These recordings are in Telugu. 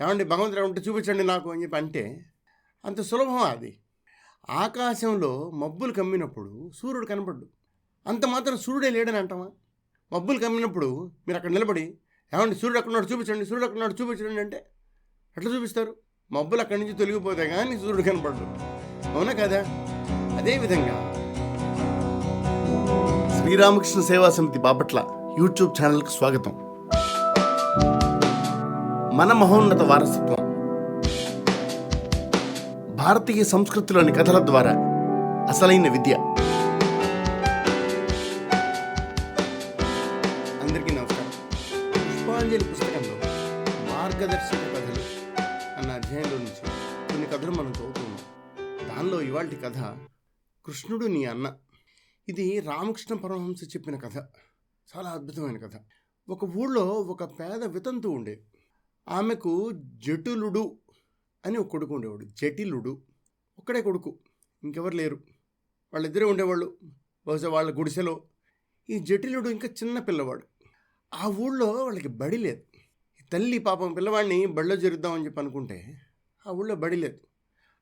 ఏమండి భగవంతుడు ఉంటే చూపించండి నాకు అని చెప్పి అంటే అంత సులభం అది? ఆకాశంలో మబ్బులు కమ్మినప్పుడు సూర్యుడు కనపడ్డు. అంత మాత్రం సూర్యుడే లేడని అంటామా మబ్బులు కమ్మినప్పుడు మీరు అక్కడ నిలబడి ఏమండి సూర్యుడు అక్కడున్నాడు చూపించండి సూర్యుడు అక్కడున్నాడు చూపించండి అంటే ఎట్లా చూపిస్తారు? మబ్బులు అక్కడి నుంచి తొలగిపోతే కానీ సూర్యుడు కనపడ్డు. అవునా కదా? అదేవిధంగా శ్రీరామకృష్ణ సేవా సమితి బాపట్ల యూట్యూబ్ ఛానల్కి స్వాగతం. మన మహోన్నత వారసత్వం. భారతీయ సంస్కృతిలోని కథల ద్వారా అసలైన విద్య. అందరికీ నమస్కారం. పుష్పాంజలి పుస్తకంలో మార్గదర్శక కథలు అన్న అధ్యాయంలో నుంచి కొన్ని కథలు మనం చదువుతున్నాం. దానిలో ఇవాళ కథ కృష్ణుడు నీ అన్న. ఇది రామకృష్ణ పరమహంస చెప్పిన కథ. చాలా అద్భుతమైన కథ. ఒక ఊళ్ళో ఒక పేద వితంతు ఉండేది ఆమెకు జటులుడు అని ఒక కొడుకు ఉండేవాడు. జటిలుడు. ఒక్కడే కొడుకు. ఇంకెవరు లేరు. వాళ్ళిద్దరే ఉండేవాళ్ళు. బహుశా వాళ్ళ గుడిసెలో. ఈ జటిలుడు ఇంకా చిన్న పిల్లవాడు. ఆ ఊళ్ళో వాళ్ళకి బడి లేదు. ఈ తల్లి పాపం పిల్లవాడిని బడిలో జరుద్దామని చెప్పి అనుకుంటే ఆ ఊళ్ళో బడి లేదు.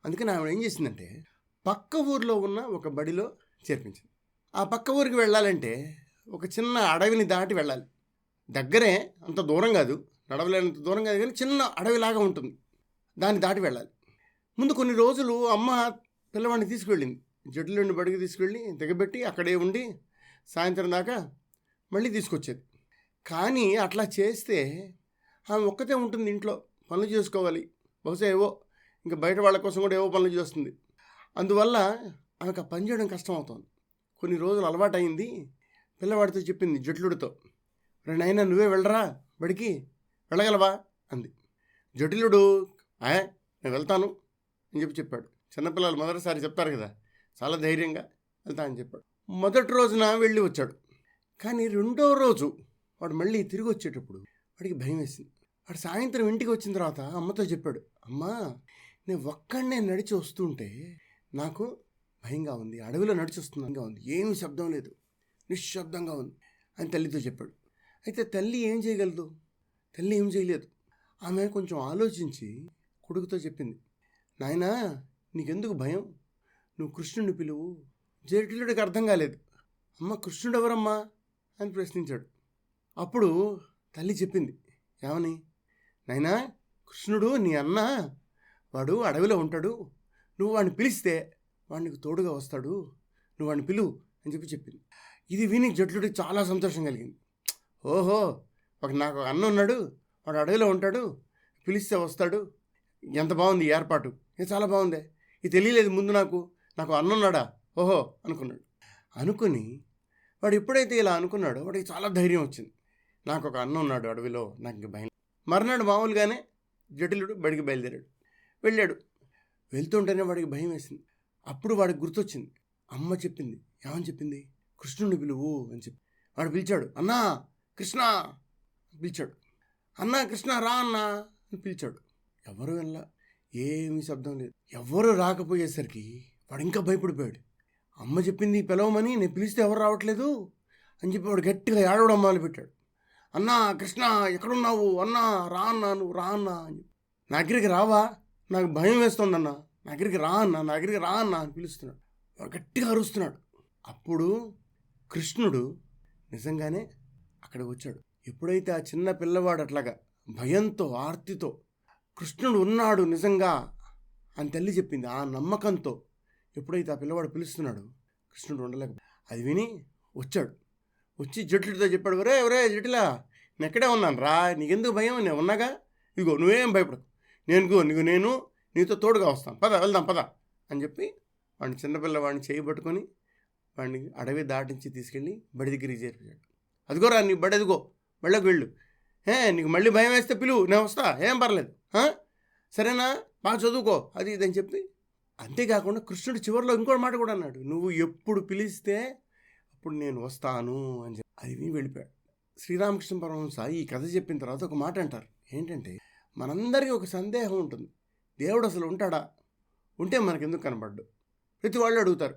అందుకని ఆమె ఏం చేసిందంటే పక్క ఊరిలో ఉన్న ఒక బడిలో చేర్పించింది. ఆ పక్క ఊరికి వెళ్ళాలంటే ఒక చిన్న అడవిని దాటి వెళ్ళాలి. దగ్గరే అంత దూరం కాదు నడవలేనంత దూరం కాదు కానీ చిన్న అడవిలాగా ఉంటుంది. దాన్ని దాటి వెళ్ళాలి. ముందు కొన్ని రోజులు అమ్మ పిల్లవాడిని తీసుకువెళ్ళింది. జడ్లుండి బడికి తీసుకువెళ్ళి దిగబెట్టి అక్కడే ఉండి సాయంత్రం దాకా మళ్ళీ తీసుకొచ్చేది. కానీ అట్లా చేస్తే ఆమె ఒక్కతే ఉంటుంది ఇంట్లో. పనులు చేసుకోవాలి. బహుశా ఏవో ఇంకా బయట వాళ్ళ కోసం కూడా ఏవో పనులు చేస్తుంది. అందువల్ల ఆమెకు ఆ పని చేయడం కష్టం అవుతుంది కొన్ని రోజులు అలవాటైంది. పిల్లవాడితో చెప్పింది జట్లుడితో రే నువ్వే వెళ్ళరా బడికి? వెళ్ళగలవా? అంది. జటిలుడు ఆయ్ నేను వెళ్తాను అని చెప్పి చెప్పాడు. చిన్నపిల్లలు మొదటిసారి చెప్తారు కదా చాలా ధైర్యంగా వెళ్తా అని చెప్పాడు. మొదటి రోజున వెళ్ళి వచ్చాడు. కానీ రెండో రోజు వాడు మళ్ళీ తిరిగి వచ్చేటప్పుడు వాడికి భయం వేసింది. వాడు సాయంత్రం ఇంటికి వచ్చిన తర్వాత అమ్మతో చెప్పాడు అమ్మా నేను ఒక్కడనే నడిచి వస్తుంటే నాకు భయంగా ఉంది. అడవిలో నడిచి వస్తుందంగా ఉంది. ఏమి శబ్దం లేదు. నిశ్శబ్దంగా ఉంది అని తల్లితో చెప్పాడు. అయితే తల్లి ఏం చేయగలదు? తల్లి ఏం చేయలేదు. ఆమె కొంచెం ఆలోచించి కొడుకుతో చెప్పింది నాయనా నీకెందుకు భయం? నువ్వు కృష్ణుడిని పిలువు. జటిలుడికి అర్థం కాలేదు. అమ్మ కృష్ణుడు ఎవరమ్మా అని ప్రశ్నించాడు. అప్పుడు తల్లి చెప్పింది ఏమని? నాయనా కృష్ణుడు నీ అన్న. వాడు అడవిలో ఉంటాడు. నువ్వు వాడిని పిలిస్తే వాడికి తోడుగా వస్తాడు. నువ్వు వాడిని పిలువు అని చెప్పి చెప్పింది. ఇది విని జట్లుడికి చాలా సంతోషం కలిగింది. ఓహో ఒక నాకు ఒక అన్న ఉన్నాడు వాడు అడవిలో ఉంటాడు పిలిస్తే వస్తాడు. ఎంత బాగుంది ఏర్పాటు. ఇది చాలా బాగుంది. ఇది తెలియలేదు ముందు నాకు. నాకు అన్న ఉన్నాడా? ఓహో అనుకున్నాడు. అనుకుని వాడు ఎప్పుడైతే ఇలా అనుకున్నాడో వాడికి చాలా ధైర్యం వచ్చింది. నాకు ఒక అన్న ఉన్నాడు అడవిలో నాకు ఇంక భయం. మర్నాడు మామూలుగానే జటిలుడు బడికి బయలుదేరాడు. వెళ్ళాడు. వెళ్తుంటేనే వాడికి భయం వేసింది. అప్పుడు వాడికి గుర్తొచ్చింది. అమ్మ చెప్పింది. ఏమని చెప్పింది? కృష్ణుడిని పిలువు అని చెప్పి. వాడు పిలిచాడు. అన్నా కృష్ణ! పిలిచాడు. అన్నా కృష్ణ రా అన్నా అని పిలిచాడు. ఎవరు వెళ్ళ? ఏమీ శబ్దం లేదు. ఎవరు రాకపోయేసరికి వాడు ఇంకా భయపడిపోయాడు. అమ్మ చెప్పింది పిలవమని నేను పిలిస్తే ఎవరు రావట్లేదు అని చెప్పి వాడు గట్టిగా ఏడవడం మొదలుపెట్టాడు. అన్నా కృష్ణ ఎక్కడున్నావు? అన్నా రా అన్నా నువ్వు రా అన్నా అని చెప్పి. నా దగ్గరికి రావా? నాకు భయం వేస్తోందన్నా నా దగ్గరికి రా అన్నా నా దగ్గరికి రా అన్నా అని పిలుస్తున్నాడు. గట్టిగా అరుస్తున్నాడు. అప్పుడు కృష్ణుడు నిజంగానే అక్కడికి వచ్చాడు. ఎప్పుడైతే ఆ చిన్న పిల్లవాడు అట్లాగా భయంతో ఆర్తితో కృష్ణుడు ఉన్నాడు నిజంగా అని తల్లి చెప్పింది ఆ నమ్మకంతో ఎప్పుడైతే ఆ పిల్లవాడు పిలుస్తున్నాడు కృష్ణుడు ఉండలేక అది విని వచ్చాడు. వచ్చి జట్లుడితో చెప్పాడు ఒరే ఒరే జటిలా నేను ఎక్కడే ఉన్నాను రా నీకెందుకు భయం? నేను ఉన్నాగా? ఇదిగో నువ్వేం భయపడకు. నేను నీకు నేను నీతో తోడుగా వస్తాను. పద వెళ్దాం పద అని చెప్పి వాడిని చిన్నపిల్లవాడిని చేయి పట్టుకొని వాడిని అడవి దాటించి తీసుకెళ్ళి బడి దగ్గరికి చేర్పించాడు అదిగోరా నీ బడి అదిగో వెళ్ళకు వెళ్ళు. ఏ నీకు మళ్ళీ భయం వేస్తే పిలువు నేను వస్తా ఏం పర్లేదు. సరేనా? బాగా చదువుకో అది ఇది అని చెప్పి. అంతేకాకుండా కృష్ణుడు చివరిలో ఇంకో మాట కూడా అన్నాడు. నువ్వు ఎప్పుడు పిలిస్తే అప్పుడు నేను వస్తాను అని చెప్పి. అది విని వెళ్ళిపోయాడు. శ్రీరామకృష్ణ పరమహంస ఈ కథ చెప్పిన తర్వాత ఒక మాట అంటారు. ఏంటంటే మనందరికీ ఒక సందేహం ఉంటుంది. దేవుడు అసలు ఉంటాడా? ఉంటే మనకెందుకు కనపడ్డు ప్రతి వాళ్ళు అడుగుతారు.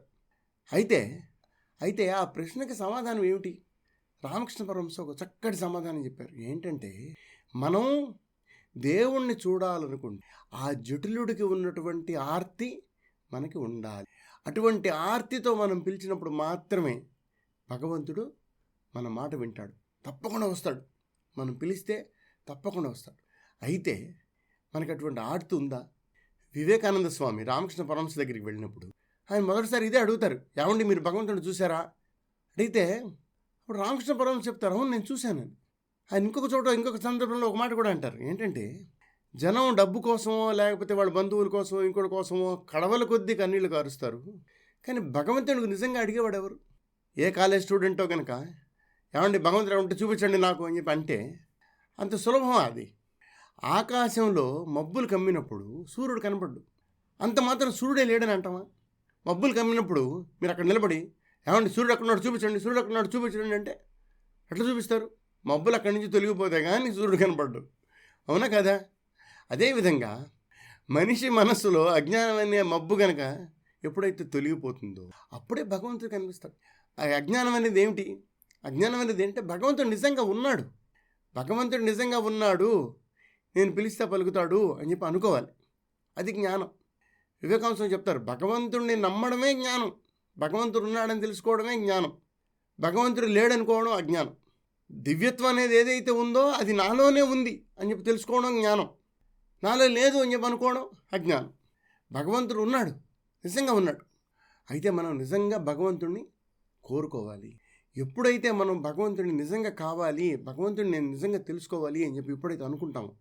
అయితే అయితే ఆ ప్రశ్నకి సమాధానం ఏమిటి? రామకృష్ణ పరమహంస ఒక చక్కటి సమాధానం చెప్పారు. ఏంటంటే మనం దేవుణ్ణి చూడాలనుకుంటే ఆ జటిలుడికి ఉన్నటువంటి ఆర్తి మనకి ఉండాలి. అటువంటి ఆర్తితో మనం పిలిచినప్పుడు మాత్రమే భగవంతుడు మన మాట వింటాడు. తప్పకుండా వస్తాడు. మనం పిలిస్తే తప్పకుండా వస్తాడు. అయితే మనకి అటువంటి ఆర్తి ఉందా? వివేకానంద స్వామి రామకృష్ణ పరమహంస దగ్గరికి వెళ్ళినప్పుడు ఆయన మొదటిసారి ఇదే అడుగుతారు. ఏమండి మీరు భగవంతుడిని చూసారా అడిగితే ఇప్పుడు రామకృష్ణ పరమహంస చెప్తారు అవును నేను చూశాను ఆయన ఇంకొక చోట ఇంకొక సందర్భంలో ఒక మాట కూడా అంటారు. ఏంటంటే జనం డబ్బు కోసమో లేకపోతే వాళ్ళ బంధువుల కోసమో ఇంకోటి కోసమో కడవల కొద్దీ కన్నీళ్ళు కారుస్తారు. కానీ భగవంతుడికి నిజంగా అడిగేవాడు ఎవరు? ఏ కాలేజ్ స్టూడెంటో కనుక ఏమండి భగవంతుడు ఉంటే చూపించండి నాకు అని చెప్పి అంటే అంత సులభం అది. ఆకాశంలో మబ్బులు కమ్మినప్పుడు సూర్యుడు కనపడ్డు. అంత మాత్రం సూర్యుడే లేడని అంటామా? మబ్బులు కమ్మినప్పుడు మీరు అక్కడ నిలబడి ఏమండి సూర్యుడు అక్కడున్నాడు చూపించండి సూర్యుడు అక్కడున్నాడు చూపించండి అంటే ఎట్లా చూపిస్తారు? మబ్బులు అక్కడి నుంచి తొలగిపోతే కానీ సూర్యుడు కనపడ్డు. అవునా కదా? అదేవిధంగా మనిషి మనస్సులో అజ్ఞానం అనే మబ్బు గనక ఎప్పుడైతే తొలగిపోతుందో అప్పుడే భగవంతుడు కనిపిస్తాడు. ఆ అజ్ఞానం అనేది ఏమిటి? అజ్ఞానం అనేది ఏంటంటే భగవంతుడు నిజంగా ఉన్నాడు. భగవంతుడు నిజంగా ఉన్నాడు. నేను పిలిస్తే పలుకుతాడు అని చెప్పి అనుకోవాలి. అది జ్ఞానం. వివేకాంశం చెప్తారు భగవంతుడిని నమ్మడమే జ్ఞానం. భగవంతుడు ఉన్నాడని తెలుసుకోవడమే జ్ఞానం. భగవంతుడు లేడనుకోవడం అజ్ఞానం. దివ్యత్వం అనేది ఏదైతే ఉందో అది నాలోనే ఉంది అని చెప్పి తెలుసుకోవడం జ్ఞానం. నాలో లేదు అని చెప్పి అనుకోవడం అజ్ఞానం. భగవంతుడు ఉన్నాడు. నిజంగా ఉన్నాడు. అయితే మనం నిజంగా భగవంతుడిని కోరుకోవాలి. ఎప్పుడైతే మనం భగవంతుడిని నిజంగా కావాలి భగవంతుడిని నేను నిజంగా తెలుసుకోవాలి అని చెప్పి ఎప్పుడైతే అనుకుంటామో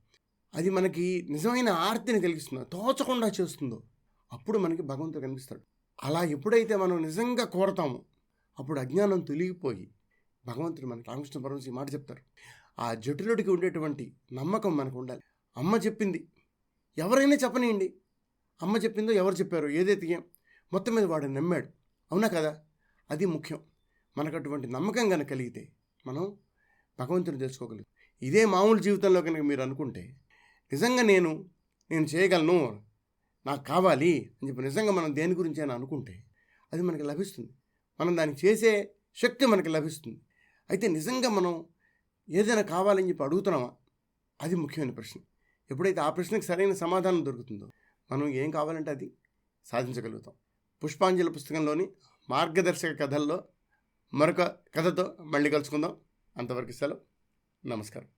అది మనకి నిజమైన ఆర్తిని కలిగిస్తుందో తోచకుండా చేస్తుందో అప్పుడు మనకి భగవంతుడు కనిపిస్తాడు. అలా ఎప్పుడైతే మనం నిజంగా కోరతామో అప్పుడు అజ్ఞానం తొలిగిపోయి భగవంతుడు మనకి రామకృష్ణ పరమశి మాట చెప్తారు. ఆ జటిలుడికి ఉండేటువంటి నమ్మకం మనకు ఉండాలి. అమ్మ చెప్పింది ఎవరైనా చెప్పనియండి. అమ్మ చెప్పిందో ఎవరు చెప్పారో ఏదైతే మొత్తం మీద వాడు నమ్మాడు. అవునా కదా? అది ముఖ్యం. మనకు అటువంటి నమ్మకం కనుక కలిగితే మనం భగవంతుని తెలుసుకోగలుగుతాం. ఇదే మామూలు జీవితంలో కనుక మీరు అనుకుంటే నిజంగా నేను నేను చేయగలను నాకు కావాలి అని చెప్పి నిజంగా మనం దేని గురించి అయినా అనుకుంటే అది మనకి లభిస్తుంది. మనం దాన్ని చేసే శక్తి మనకి లభిస్తుంది. అయితే నిజంగా మనం ఏదైనా కావాలని చెప్పి అడుగుతున్నామా? అది ముఖ్యమైన ప్రశ్న. ఎప్పుడైతే ఆ ప్రశ్నకు సరైన సమాధానం దొరుకుతుందో మనం ఏం కావాలంటే అది సాధించగలుగుతాం. పుష్పాంజలి పుస్తకంలోని మార్గదర్శక కథల్లో మరొక కథతో మళ్ళీ కలుసుకుందాం. అంతవరకు సెలవు. నమస్కారం.